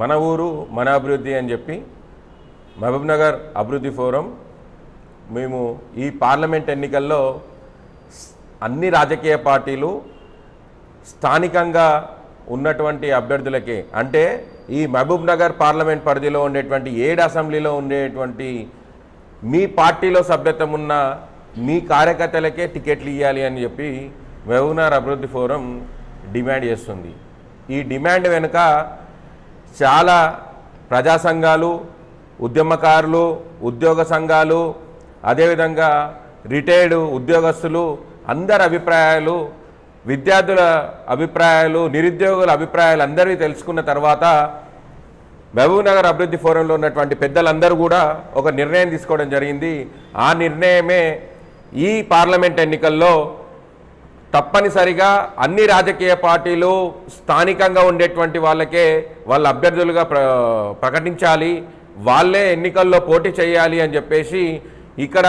మన ఊరు మన అభివృద్ధి అని చెప్పి మహబూబ్నగర్ అభివృద్ధి ఫోరం మేము ఈ పార్లమెంట్ ఎన్నికల్లో అన్ని రాజకీయ పార్టీలు స్థానికంగా ఉన్నటువంటి అభ్యర్థులకే అంటే ఈ మహబూబ్నగర్ పార్లమెంట్ పరిధిలో ఉండేటువంటి ఏడు అసెంబ్లీలో ఉండేటువంటి మీ పార్టీలో సభ్యత్వం ఉన్న మీ కార్యకర్తలకే టికెట్లు ఇవ్వాలి అని చెప్పి మహబూబ్నగర్ అభివృద్ధి ఫోరం డిమాండ్ చేస్తుంది. ఈ డిమాండ్ వెనుక చాలా ప్రజా సంఘాలు ఉద్యమకారులు ఉద్యోగ సంఘాలు అదేవిధంగా రిటైర్డ్ ఉద్యోగస్తులు అందరి అభిప్రాయాలు విద్యార్థుల అభిప్రాయాలు నిరుద్యోగుల అభిప్రాయాలు అందరివి తెలుసుకున్న తర్వాత మహబూబ్నగర్ అభివృద్ధి ఫోరంలో ఉన్నటువంటి పెద్దలందరూ కూడా ఒక నిర్ణయం తీసుకోవడం జరిగింది. ఆ నిర్ణయమే ఈ పార్లమెంట్ ఎన్నికల్లో తప్పనిసరిగా అన్ని రాజకీయ పార్టీలు స్థానికంగా ఉండేటువంటి వాళ్ళకే వాళ్ళ అభ్యర్థులుగా ప్ర ప్రకటించాలి. వాళ్ళే ఎన్నికల్లో పోటీ చేయాలి అని చెప్పేసి ఇక్కడ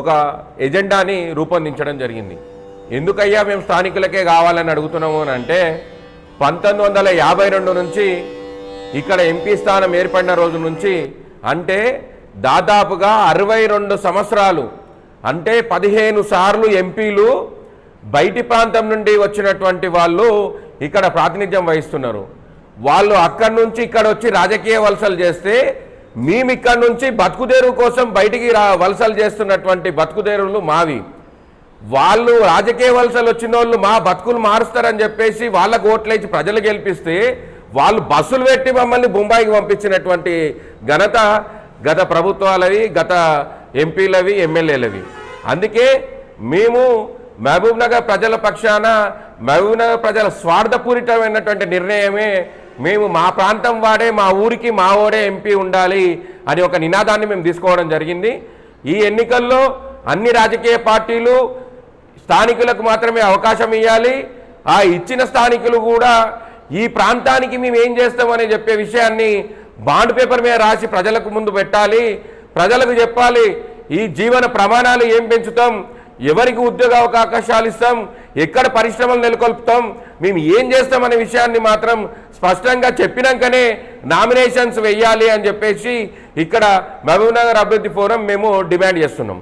ఒక ఎజెండాని రూపొందించడం జరిగింది. ఎందుకయ్యా మేము స్థానికులకే కావాలని అడుగుతున్నాము అని అంటే పంతొమ్మిది వందల యాభై రెండు నుంచి ఇక్కడ ఎంపీ స్థానం ఏర్పడిన రోజు నుంచి అంటే దాదాపుగా అరవై రెండు సంవత్సరాలు అంటే పదిహేను సార్లు ఎంపీలు బయటి ప్రాంతం నుండి వచ్చినటువంటి వాళ్ళు ఇక్కడ ప్రాతినిధ్యం వహిస్తున్నారు. వాళ్ళు అక్కడి నుంచి ఇక్కడ వచ్చి రాజకీయ వలసలు చేస్తే మేము ఇక్కడి నుంచి బతుకుదేరు కోసం బయటికి రా వలసలు చేస్తున్నటువంటి బతుకుదేరులు మావి. వాళ్ళు రాజకీయ వలసలు వచ్చిన వాళ్ళు మా బతుకులు మారుస్తారని చెప్పేసి వాళ్ళకు ఓట్లేసి ప్రజలు గెలిపిస్తే వాళ్ళు బస్సులు పెట్టి మమ్మల్ని బొంబాయికి పంపించినటువంటి ఘనత గత ప్రభుత్వాలవి గత ఎంపీలవి ఎమ్మెల్యేలవి. అందుకే మేము మహబూబ్ నగర్ ప్రజల పక్షాన మహబూబ్ నగర్ ప్రజల స్వార్థపూరితమైనటువంటి నిర్ణయమే మేము మా ప్రాంతం వాడే మా ఊరికి మా ఓడే ఎంపీ ఉండాలి అని ఒక నినాదాన్ని మేము తీసుకోవడం జరిగింది. ఈ ఎన్నికల్లో అన్ని రాజకీయ పార్టీలు స్థానికులకు మాత్రమే అవకాశం ఇవ్వాలి ఆ ఇచ్చిన స్థానికులు కూడా ఈ ప్రాంతానికి మేము ఏం చేస్తామని చెప్పే విషయాన్ని బాండ్ పేపర్ మీద రాసి ప్రజలకు ముందు పెట్టాలి. ప్రజలకు చెప్పాలి ఈ జీవన ప్రమాణాలు ఏం పెంచుతాం? ఎవరికి ఉద్యోగ అవకాశాలు ఇస్తాం? ఎక్కడ పరిశ్రమలు నెలకొల్పుతాం? మేము ఏం చేస్తామనే విషయాన్ని మాత్రం స్పష్టంగా చెప్పినాకనే నామినేషన్స్ వెయ్యాలి అని చెప్పేసి ఇక్కడ మహబూబ్నగర్ అభివృద్ధి ఫోరం మేము డిమాండ్ చేస్తున్నాం.